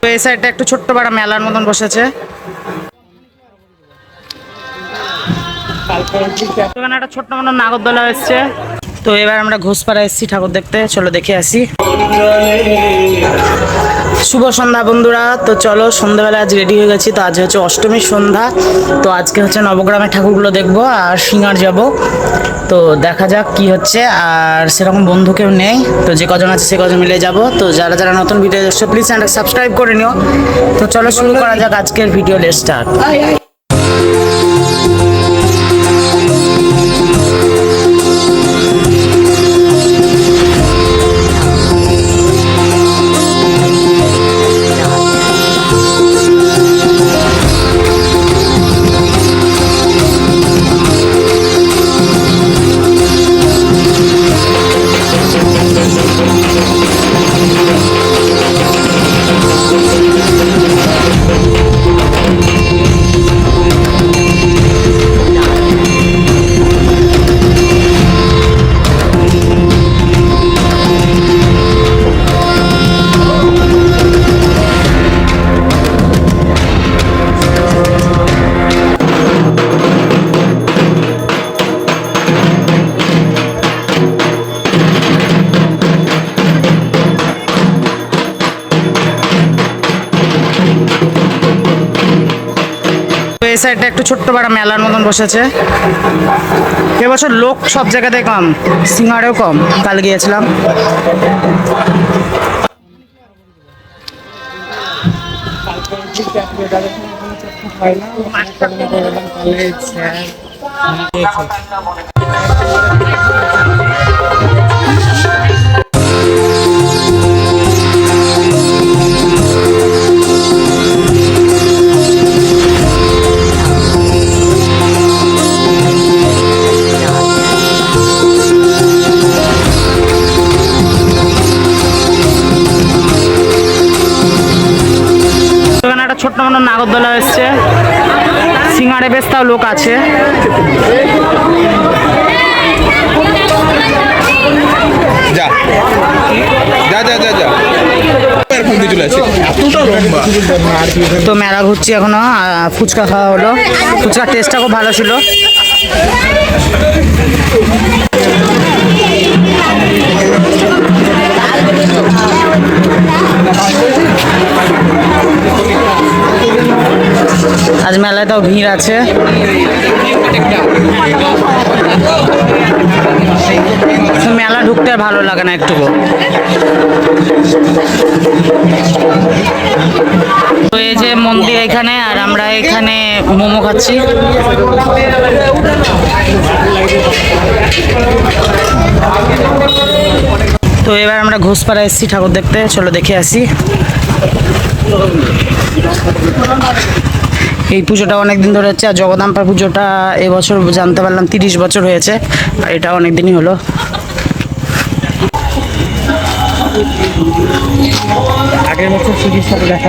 তো এই সাইডটা একটু ছোট্ট বড় মেলার মতন বসেছে। এখানে একটা ছোট্ট মতন নাগরদোলা এসছে। তো এবার আমরা ঘোষপাড়া এসছি ঠাকুর দেখতে। চলো দেখে আসি। শুভ সন্ধ্যা বন্ধুরা। তো চলো, সন্ধ্যাবেলা আজ রেডি হয়ে গেছি। তো আজ হচ্ছে অষ্টমীর সন্ধ্যা। তো আজকে হচ্ছে নবগ্রামের ঠাকুরগুলো দেখব আর সিঙ্গার যাব। তো দেখা যাক কি হচ্ছে। আর সেরকম বন্ধু কেউ নেই। তো যে কজন আছে, সে কজন মিলে যাব। তো যারা যারা নতুন ভিডিও দেখছ প্লিজ চ্যানেলটা সাবস্ক্রাইব করে নিও। তো চলো শুরু করা যাক আজকের ভিডিও স্টার্ট এই সাইডটা একটু ছোট্ট পাড়া মেলার মতন বসেছে। এবছর লোক সব জায়গাতে কম, সিঙ্গারেও কম। কাল গিয়েছিলাম। একটা ছোট্ট মতন নাগরদোলা এসছে। সিঙ্গারে বেশ তাও লোক আছে। যা। যা যা যা যা। তো মেলা ঘুরছি এখনও ফুচকা খাওয়া হলো। ফুচকার টেস্টটা খুব ভালো ছিল। আজ মেলায় তাও ভিড় আছে। মেলা ঢুকতে ভালো লাগে না একটুকু তো এই যে মন্দির এখানে, আর আমরা এখানে মোমো খাচ্ছি। তো এবার আমরা ঘোষপাড়া এসেছি ঠাকুর দেখতে। চলো দেখে আসি। এই পুজোটা অনেকদিন ধরে হচ্ছে, আর জগদাম্পার পুজোটা এবছর জানতে পারলাম তিরিশ বছর হয়েছে আর এটা অনেকদিনই হলো। আগের বছর দেখা